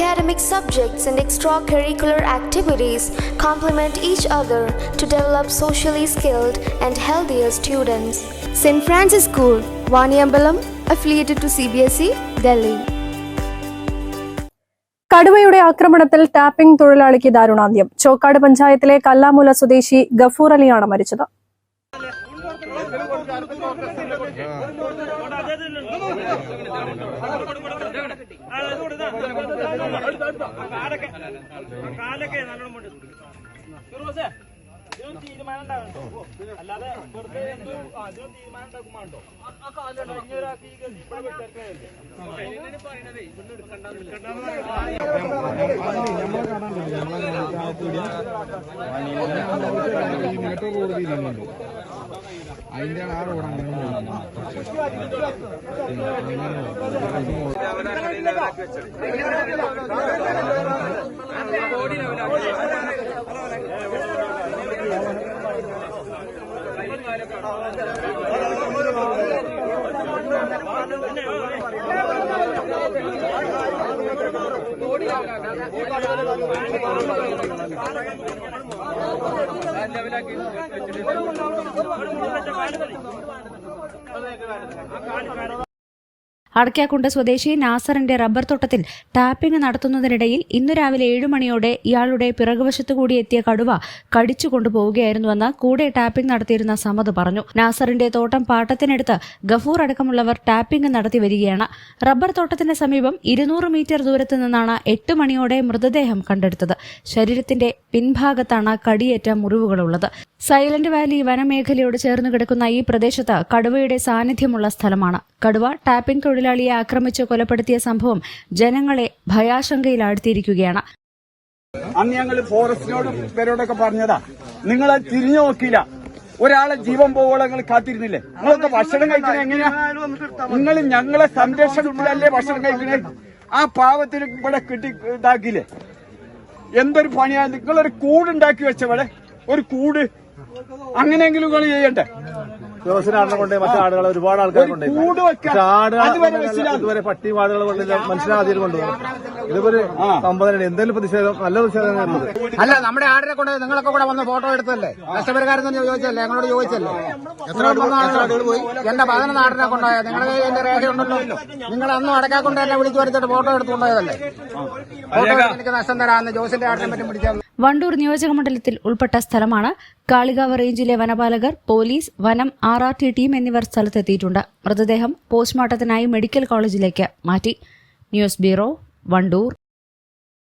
Academic subjects and extracurricular activities complement each other to develop socially skilled and healthier students. St. Francis School, Vaniambalam, affiliated to CBSE, Delhi. കടുവയുടെ ആക്രമണത്തിൽ tapping തൊഴിലാളിക്ക് ദാരുണാന്ത്യം ചോക്കാട് പഞ്ചായത്തിലെ കല്ലാമൂല സ്വദേശി ഗഫൂർ അലിയാണ് മരിച്ചത് കാലൊക്കെ നല്ലോണം കൊണ്ട് ഫിറോസേ ഇതിനും തീരുമാനം ഉണ്ടാവണ്ടോ അല്ലാതെ വെറുതെ എന്തോ ആ ഇതിനും തീരുമാനം ഉണ്ടാക്കുമ്പോണ്ടോ വെച്ചേക്കല്ലേ അതിന്റെ ആ റോഡ് അങ്ങനെ പോകുന്നത് അടയ്ക്കാക്കുണ്ട് സ്വദേശി നാസറിന്റെ റബ്ബർ തോട്ടത്തിൽ ടാപ്പിംഗ് നടത്തുന്നതിനിടയിൽ ഇന്നു രാവിലെ ഏഴു മണിയോടെ ഇയാളുടെ പിറകുവശത്തു കൂടി എത്തിയ കടുവ കടിച്ചു കൊണ്ടുപോവുകയായിരുന്നുവെന്ന് കൂടെ ടാപ്പിംഗ് നടത്തിയിരുന്ന സമത് പറഞ്ഞു. നാസറിന്റെ തോട്ടം പാട്ടത്തിനെടുത്ത് ഗഫൂർ അടക്കമുള്ളവർ ടാപ്പിംഗ് നടത്തി വരികയാണ്. റബ്ബർ തോട്ടത്തിന് സമീപം ഇരുന്നൂറ് മീറ്റർ ദൂരത്ത് നിന്നാണ് എട്ട് മണിയോടെ മൃതദേഹം കണ്ടെടുത്തത്. ശരീരത്തിന്റെ പിൻഭാഗത്താണ് കടിയേറ്റ മുറിവുകളുള്ളത്. സൈലന്റ് വാലി വനമേഖലയോട് ചേർന്ന് കിടക്കുന്ന ഈ പ്രദേശത്ത് കടുവയുടെ സാന്നിധ്യമുള്ള സ്ഥലമാണ്. കടുവ ടാപ്പിംഗ് തൊഴിലാളിയെ ആക്രമിച്ച് കൊലപ്പെടുത്തിയ സംഭവം ജനങ്ങളെ ഭയാശങ്കയിലാഴ്ത്തിയിരിക്കുകയാണ്. അന്ന് ഞങ്ങൾ ഫോറസ്റ്റിനോട് പേരോടൊക്കെ പറഞ്ഞതാ നിങ്ങളെ തിരിഞ്ഞു നോക്കിയില്ല. ഒരാളെ ജീവൻ പോകുമ്പോൾ നിങ്ങൾ കാത്തിരുന്നില്ലേ? നിങ്ങളൊക്കെ ഭക്ഷണം കഴിക്കുന്നത് എങ്ങനെയാ? നിങ്ങൾ ഞങ്ങളെ സംരക്ഷണത്തിലല്ലേ ഭക്ഷണം കഴിക്കണേ ആ പാവത്തിന് ഇവിടെ കിട്ടി ഇതാക്കിയില്ലേ? എന്തൊരു പണിയാ? നിങ്ങളൊരു കൂടുണ്ടാക്കി വെച്ചവിടെ ഒരു കൂട്. അങ്ങനെയെങ്കിലും നിങ്ങൾ ചെയ്യണ്ടേ? ജോസിനാടിനെ കൊണ്ട് മറ്റു ആടുകൾ ഒരുപാട് ആൾക്കാർ കൊണ്ട്. ഇതുവരെ പട്ടി ആടുകൾ കൊണ്ടില്ല മനുഷ്യനെ ആദ്യം കൊണ്ടുപോകും ഇതിപ്പോ സംബന്ധന എന്തെങ്കിലും പ്രതിഷേധം നല്ല പ്രതിഷേധം അല്ല നമ്മുടെ ആടിനെ കൊണ്ട് നിങ്ങളൊക്കെ കൂടെ വന്ന് ഫോട്ടോ എടുത്തല്ലേ നഷ്ടപരിഹാരം തന്നെ ചോദിച്ചല്ലേ ഞങ്ങളോട് ചോദിച്ചല്ലേ എത്ര ആടുകൾ പോയി. എന്റെ പതിനൊന്ന് ആടിനെ കൊണ്ടുപോയത് നിങ്ങളുടെ കയ്യിൽ എന്റെ രേഖയുണ്ടല്ലോ നിങ്ങൾ അന്നും അടക്കാക്കൊണ്ട് എന്നെ വിളിച്ചു വരുത്തിട്ട് ഫോട്ടോ എടുത്തുകൊണ്ടുപോയതല്ലേ ഫോട്ടോ എനിക്ക് നഷ്ടം തരാമെന്ന് ജോസിന്റെ ആടിനെ പറ്റി പിടിച്ചാൽ വണ്ടൂർ നിയോജക മണ്ഡലത്തിൽ ഉൾപ്പെട്ട സ്ഥലമാണ് കാളികാവ് റേഞ്ചിലെ വനപാലകർ പോലീസ് വനം ആർ ആർ ടി ടീം എന്നിവർ സ്ഥലത്തെത്തിയിട്ടുണ്ട്. മൃതദേഹം പോസ്റ്റ്മോർട്ടത്തിനായി മെഡിക്കൽ കോളേജിലേക്ക് മാറ്റി. News bureau Wandoor.